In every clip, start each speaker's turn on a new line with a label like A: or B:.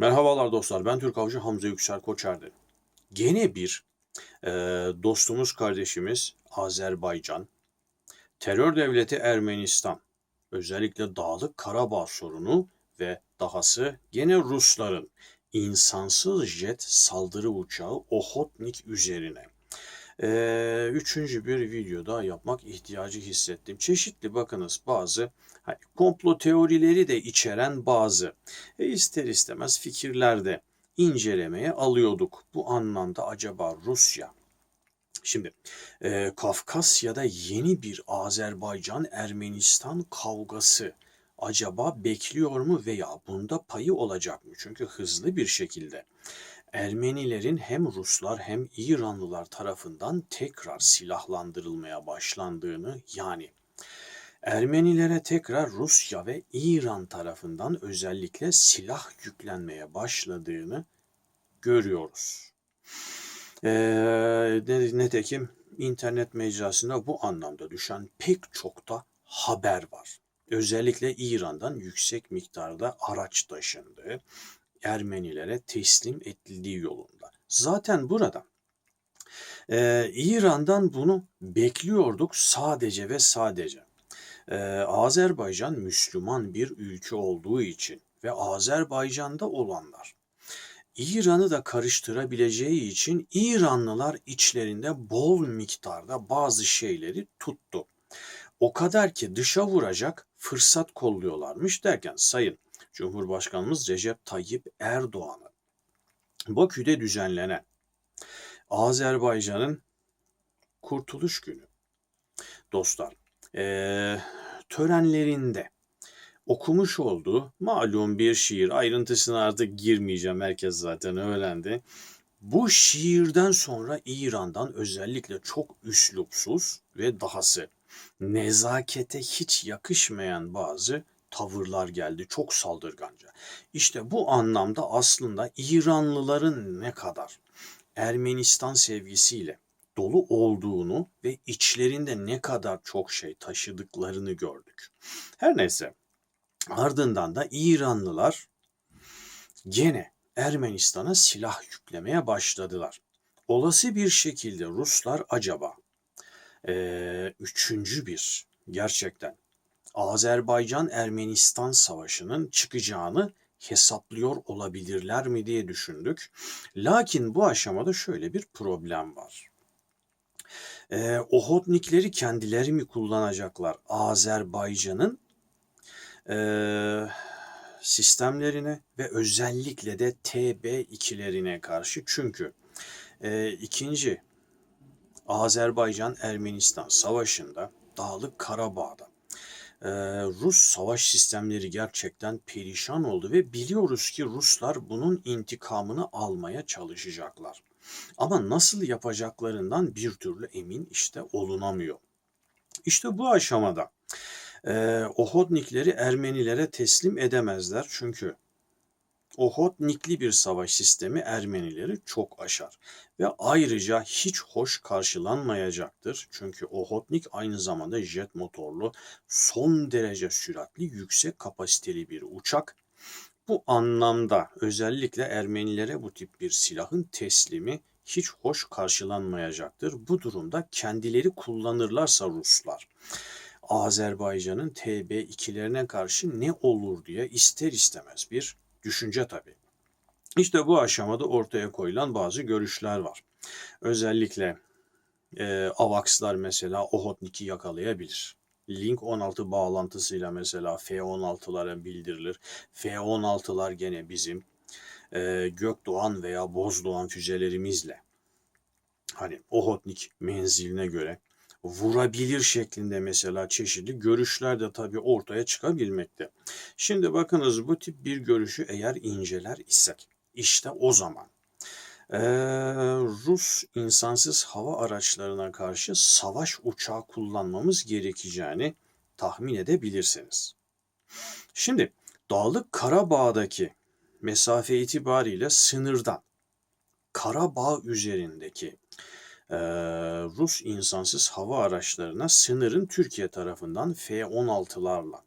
A: Merhabalar dostlar, ben Türk Avcı Hamza Yüksel Koçerdi. Gene bir e, dostumuz, kardeşimiz Azerbaycan, terör devleti Ermenistan, özellikle Dağlık Karabağ sorunu ve dahası gene Rusların insansız jet saldırı uçağı Ohotnik üzerine. E, üçüncü bir video daha yapmak ihtiyacı hissettim. Çeşitli bakınız bazı hani, komplo teorileri de içeren bazı e, ister istemez fikirler de incelemeye alıyorduk. Bu anlamda acaba Rusya Şimdi e, Kafkasya'da yeni bir Azerbaycan-Ermenistan kavgası acaba bekliyor mu veya bunda payı olacak mı? Çünkü hızlı bir şekilde Ermenilerin hem Ruslar hem İranlılar tarafından tekrar silahlandırılmaya başlandığını yani Ermenilere tekrar Rusya ve İran tarafından özellikle silah yüklenmeye başladığını görüyoruz. Ee, netekim internet mecrasında bu anlamda düşen pek çok da haber var. Özellikle İran'dan yüksek miktarda araç taşındığı, Ermenilere teslim edildiği yolunda. Zaten burada e, İran'dan bunu bekliyorduk sadece ve sadece. E, Azerbaycan Müslüman bir ülke olduğu için ve Azerbaycan'da olanlar İran'ı da karıştırabileceği için İranlılar içlerinde bol miktarda bazı şeyleri tuttu. O kadar ki dışa vuracak fırsat kolluyorlarmış derken Sayın Cumhurbaşkanımız Recep Tayyip Erdoğan'ı Bakü'de düzenlenen Azerbaycan'ın Kurtuluş Günü dostlar ee, törenlerinde okumuş olduğu malum bir şiir ayrıntısına artık girmeyeceğim herkes zaten öğrendi. Bu şiirden sonra İran'dan özellikle çok üslupsuz ve dahası nezakete hiç yakışmayan bazı tavırlar geldi. Çok saldırganca. İşte bu anlamda aslında İranlıların ne kadar Ermenistan sevgisiyle dolu olduğunu ve içlerinde ne kadar çok şey taşıdıklarını gördük. Her neyse ardından da İranlılar gene Ermenistan'a silah yüklemeye başladılar. Olası bir şekilde Ruslar acaba e, üçüncü bir gerçekten Azerbaycan-Ermenistan savaşının çıkacağını hesaplıyor olabilirler mi diye düşündük. Lakin bu aşamada şöyle bir problem var. Ee, Ohotnikleri kendileri mi kullanacaklar? Azerbaycan'ın e, sistemlerine ve özellikle de TB2'lerine karşı. Çünkü e, ikinci Azerbaycan-Ermenistan savaşında Dağlık Karabağ'da e, Rus savaş sistemleri gerçekten perişan oldu ve biliyoruz ki Ruslar bunun intikamını almaya çalışacaklar. Ama nasıl yapacaklarından bir türlü emin işte olunamıyor. İşte bu aşamada e, Ohodnikleri Ermenilere teslim edemezler çünkü Ohodnikli bir savaş sistemi Ermenileri çok aşar ve ayrıca hiç hoş karşılanmayacaktır. Çünkü Ohodnik aynı zamanda jet motorlu, son derece süratli, yüksek kapasiteli bir uçak. Bu anlamda özellikle Ermenilere bu tip bir silahın teslimi hiç hoş karşılanmayacaktır. Bu durumda kendileri kullanırlarsa Ruslar Azerbaycan'ın TB2'lerine karşı ne olur diye ister istemez bir düşünce tabii. İşte bu aşamada ortaya koyulan bazı görüşler var. Özellikle e, AVAX'lar mesela Ohotnik'i yakalayabilir. Link 16 bağlantısıyla mesela F-16'lara bildirilir. F-16'lar gene bizim e, Gökdoğan veya Bozdoğan füzelerimizle hani Ohotnik menziline göre vurabilir şeklinde mesela çeşitli görüşler de tabii ortaya çıkabilmekte. Şimdi bakınız bu tip bir görüşü eğer inceler isek işte o zaman ee, Rus insansız hava araçlarına karşı savaş uçağı kullanmamız gerekeceğini tahmin edebilirsiniz. Şimdi Dağlık Karabağ'daki mesafe itibariyle sınırdan Karabağ üzerindeki e, Rus insansız hava araçlarına sınırın Türkiye tarafından F-16'larla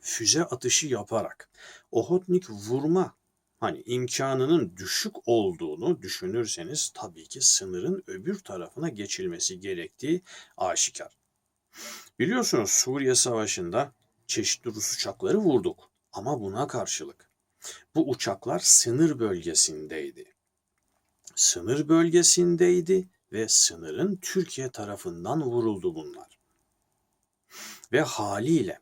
A: füze atışı yaparak Ohotnik vurma hani imkanının düşük olduğunu düşünürseniz tabii ki sınırın öbür tarafına geçilmesi gerektiği aşikar. Biliyorsunuz Suriye Savaşı'nda çeşitli Rus uçakları vurduk ama buna karşılık bu uçaklar sınır bölgesindeydi. Sınır bölgesindeydi ve sınırın Türkiye tarafından vuruldu bunlar. Ve haliyle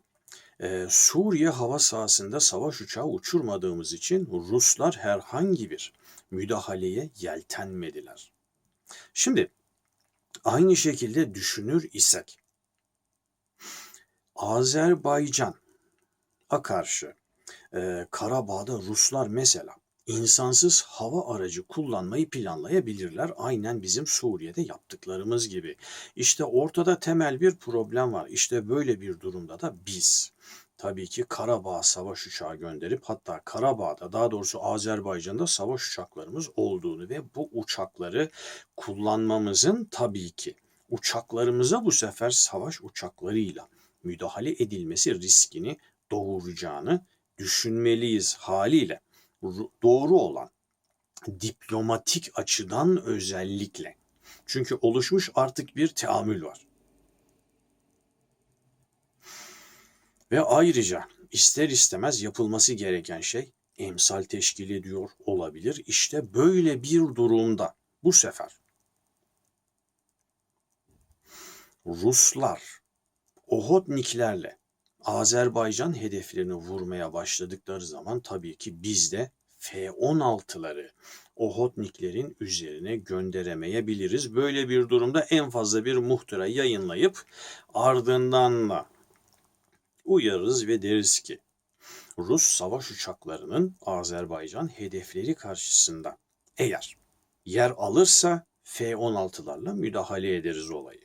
A: e, Suriye hava sahasında savaş uçağı uçurmadığımız için Ruslar herhangi bir müdahaleye yeltenmediler. Şimdi aynı şekilde düşünür isek Azerbaycan'a karşı e, Karabağ'da Ruslar mesela insansız hava aracı kullanmayı planlayabilirler. Aynen bizim Suriye'de yaptıklarımız gibi. İşte ortada temel bir problem var. İşte böyle bir durumda da biz tabii ki Karabağ savaş uçağı gönderip hatta Karabağ'da daha doğrusu Azerbaycan'da savaş uçaklarımız olduğunu ve bu uçakları kullanmamızın tabii ki uçaklarımıza bu sefer savaş uçaklarıyla müdahale edilmesi riskini doğuracağını düşünmeliyiz haliyle. Doğru olan diplomatik açıdan özellikle. Çünkü oluşmuş artık bir teamül var. Ve ayrıca ister istemez yapılması gereken şey emsal teşkil ediyor olabilir. İşte böyle bir durumda bu sefer Ruslar Ohodniklerle Azerbaycan hedeflerini vurmaya başladıkları zaman tabii ki biz de F-16'ları Ohodniklerin üzerine gönderemeyebiliriz. Böyle bir durumda en fazla bir muhtıra yayınlayıp ardından da uyarırız ve deriz ki Rus savaş uçaklarının Azerbaycan hedefleri karşısında eğer yer alırsa F-16'larla müdahale ederiz olayı.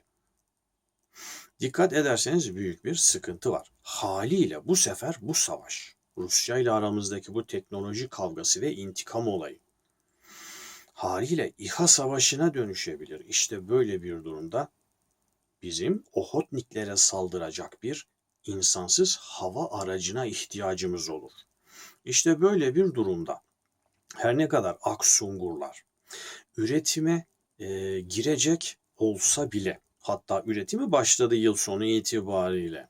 A: Dikkat ederseniz büyük bir sıkıntı var. Haliyle bu sefer bu savaş, Rusya ile aramızdaki bu teknoloji kavgası ve intikam olayı haliyle İHA savaşına dönüşebilir. İşte böyle bir durumda bizim Ohotniklere saldıracak bir insansız hava aracına ihtiyacımız olur. İşte böyle bir durumda her ne kadar Aksungurlar üretime e, girecek olsa bile Hatta üretimi başladı yıl sonu itibariyle.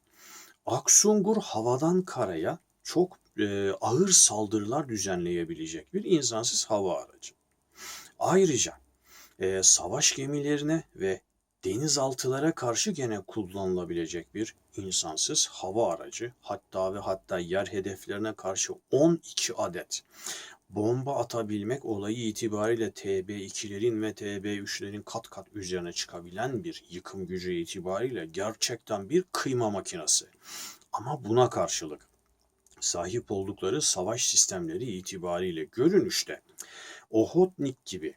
A: Aksungur havadan karaya çok e, ağır saldırılar düzenleyebilecek bir insansız hava aracı. Ayrıca e, savaş gemilerine ve denizaltılara karşı gene kullanılabilecek bir insansız hava aracı hatta ve hatta yer hedeflerine karşı 12 adet bomba atabilmek olayı itibariyle TB2'lerin ve TB3'lerin kat kat üzerine çıkabilen bir yıkım gücü itibariyle gerçekten bir kıyma makinesi. Ama buna karşılık sahip oldukları savaş sistemleri itibariyle görünüşte Ohotnik gibi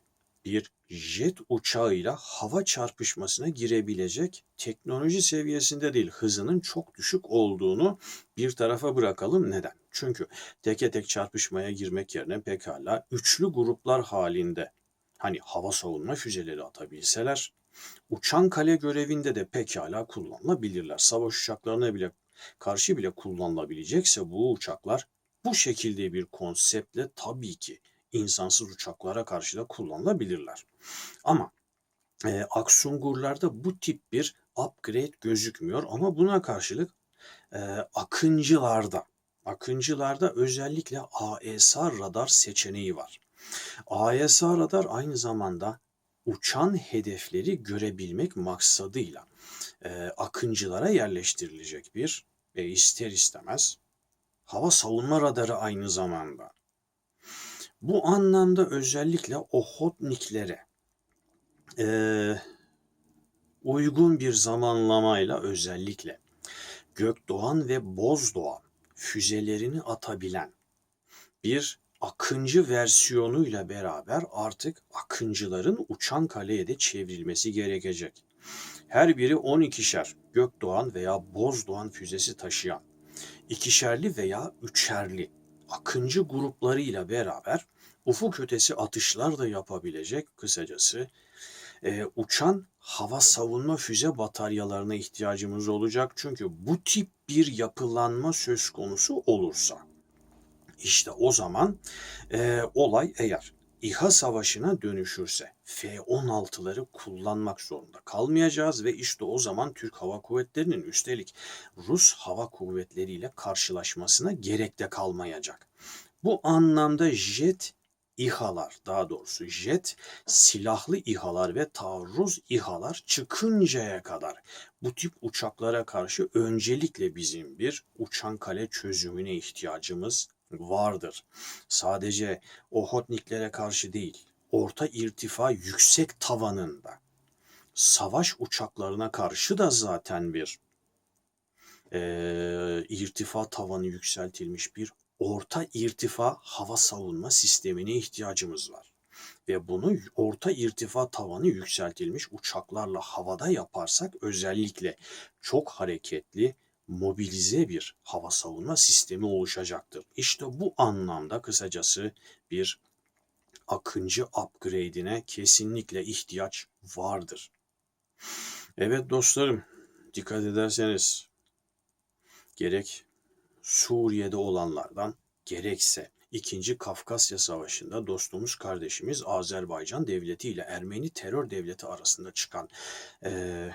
A: bir jet uçağıyla hava çarpışmasına girebilecek teknoloji seviyesinde değil hızının çok düşük olduğunu bir tarafa bırakalım. Neden? Çünkü teke tek çarpışmaya girmek yerine pekala üçlü gruplar halinde hani hava savunma füzeleri atabilseler uçan kale görevinde de pekala kullanılabilirler. Savaş uçaklarına bile karşı bile kullanılabilecekse bu uçaklar bu şekilde bir konseptle tabii ki insansız uçaklara karşı da kullanılabilirler. Ama e, Aksungurlarda bu tip bir upgrade gözükmüyor ama buna karşılık e, Akıncılarda Akıncılarda özellikle AESA radar seçeneği var. AESA radar aynı zamanda uçan hedefleri görebilmek maksadıyla e, akıncılara yerleştirilecek bir e, ister istemez hava savunma radarı aynı zamanda. Bu anlamda özellikle Ohotniklere e, uygun bir zamanlamayla özellikle Gökdoğan ve Bozdoğan füzelerini atabilen bir Akıncı versiyonuyla beraber artık Akıncıların uçan kaleye de çevrilmesi gerekecek. Her biri 12'şer Gökdoğan veya Bozdoğan füzesi taşıyan, ikişerli veya üçerli Akıncı gruplarıyla beraber ufuk ötesi atışlar da yapabilecek kısacası e, uçan hava savunma füze bataryalarına ihtiyacımız olacak. Çünkü bu tip bir yapılanma söz konusu olursa İşte o zaman e, olay eğer İHA savaşına dönüşürse F-16'ları kullanmak zorunda kalmayacağız ve işte o zaman Türk Hava Kuvvetleri'nin üstelik Rus Hava Kuvvetleri ile karşılaşmasına gerek de kalmayacak. Bu anlamda jet İHA'lar daha doğrusu jet silahlı İHA'lar ve taarruz İHA'lar çıkıncaya kadar bu tip uçaklara karşı öncelikle bizim bir uçan kale çözümüne ihtiyacımız vardır. Sadece Ohotniklere karşı değil, orta irtifa yüksek tavanında savaş uçaklarına karşı da zaten bir e, irtifa tavanı yükseltilmiş bir orta irtifa hava savunma sistemine ihtiyacımız var. Ve bunu orta irtifa tavanı yükseltilmiş uçaklarla havada yaparsak özellikle çok hareketli, mobilize bir hava savunma sistemi oluşacaktır. İşte bu anlamda kısacası bir Akıncı upgrade'ine kesinlikle ihtiyaç vardır. Evet dostlarım, dikkat ederseniz gerek Suriye'de olanlardan gerekse İkinci Kafkasya Savaşı'nda dostumuz kardeşimiz Azerbaycan Devleti ile Ermeni terör devleti arasında çıkan e,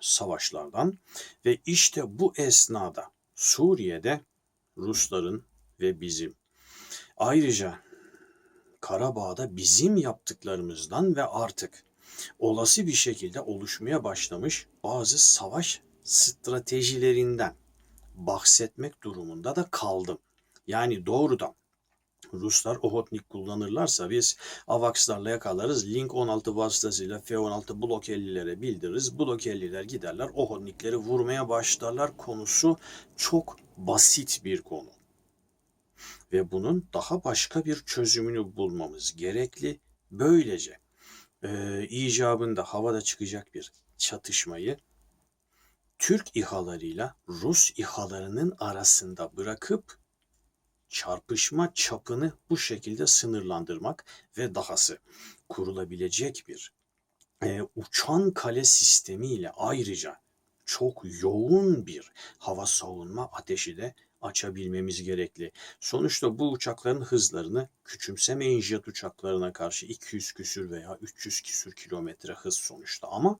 A: savaşlardan ve işte bu esnada Suriye'de Rusların ve bizim ayrıca Karabağ'da bizim yaptıklarımızdan ve artık olası bir şekilde oluşmaya başlamış bazı savaş stratejilerinden bahsetmek durumunda da kaldım. Yani doğrudan Ruslar Ohotnik kullanırlarsa biz AVAX'larla yakalarız. Link 16 vasıtasıyla F-16 Blok 50'lere bildiririz. Blok 50'ler giderler Ohotnikleri vurmaya başlarlar. Konusu çok basit bir konu. Ve bunun daha başka bir çözümünü bulmamız gerekli. Böylece e, icabında havada çıkacak bir çatışmayı Türk İHA'larıyla Rus İHA'larının arasında bırakıp çarpışma çapını bu şekilde sınırlandırmak ve dahası kurulabilecek bir e, uçan kale sistemiyle ayrıca çok yoğun bir hava savunma ateşi de açabilmemiz gerekli. Sonuçta bu uçakların hızlarını küçümsemeyin jet uçaklarına karşı 200 küsür veya 300 küsür kilometre hız sonuçta ama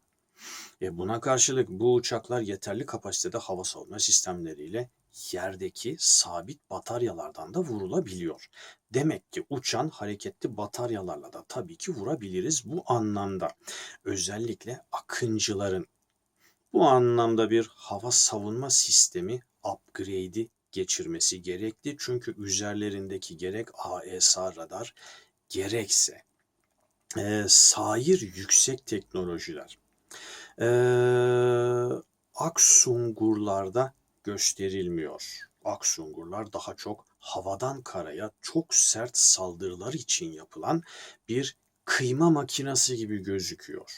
A: e buna karşılık bu uçaklar yeterli kapasitede hava savunma sistemleriyle yerdeki sabit bataryalardan da vurulabiliyor. Demek ki uçan hareketli bataryalarla da tabii ki vurabiliriz bu anlamda. Özellikle akıncıların bu anlamda bir hava savunma sistemi upgrade'i geçirmesi gerekli. Çünkü üzerlerindeki gerek AESA radar gerekse e, sair yüksek teknolojiler e, Aksungurlarda gösterilmiyor. Aksungurlar daha çok havadan karaya çok sert saldırılar için yapılan bir kıyma makinesi gibi gözüküyor.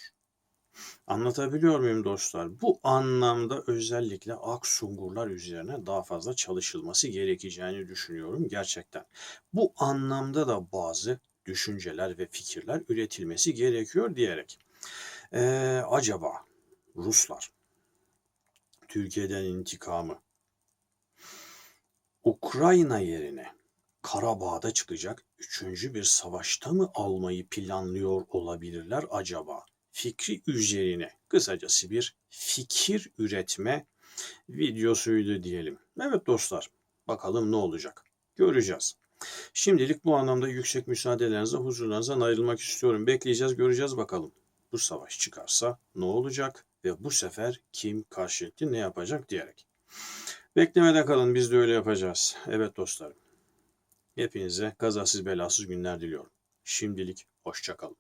A: Anlatabiliyor muyum dostlar? Bu anlamda özellikle aksungurlar üzerine daha fazla çalışılması gerekeceğini düşünüyorum gerçekten. Bu anlamda da bazı düşünceler ve fikirler üretilmesi gerekiyor diyerek. Ee, acaba Ruslar Türkiye'den intikamı Ukrayna yerine Karabağ'da çıkacak üçüncü bir savaşta mı almayı planlıyor olabilirler acaba? Fikri üzerine kısacası bir fikir üretme videosuydu diyelim. Evet dostlar bakalım ne olacak göreceğiz. Şimdilik bu anlamda yüksek müsaadelerinize huzurlarınızdan ayrılmak istiyorum. Bekleyeceğiz göreceğiz bakalım. Bu savaş çıkarsa ne olacak ve bu sefer kim karşılıklı ne yapacak diyerek. Beklemede kalın biz de öyle yapacağız. Evet dostlarım. Hepinize kazasız belasız günler diliyorum. Şimdilik hoşçakalın.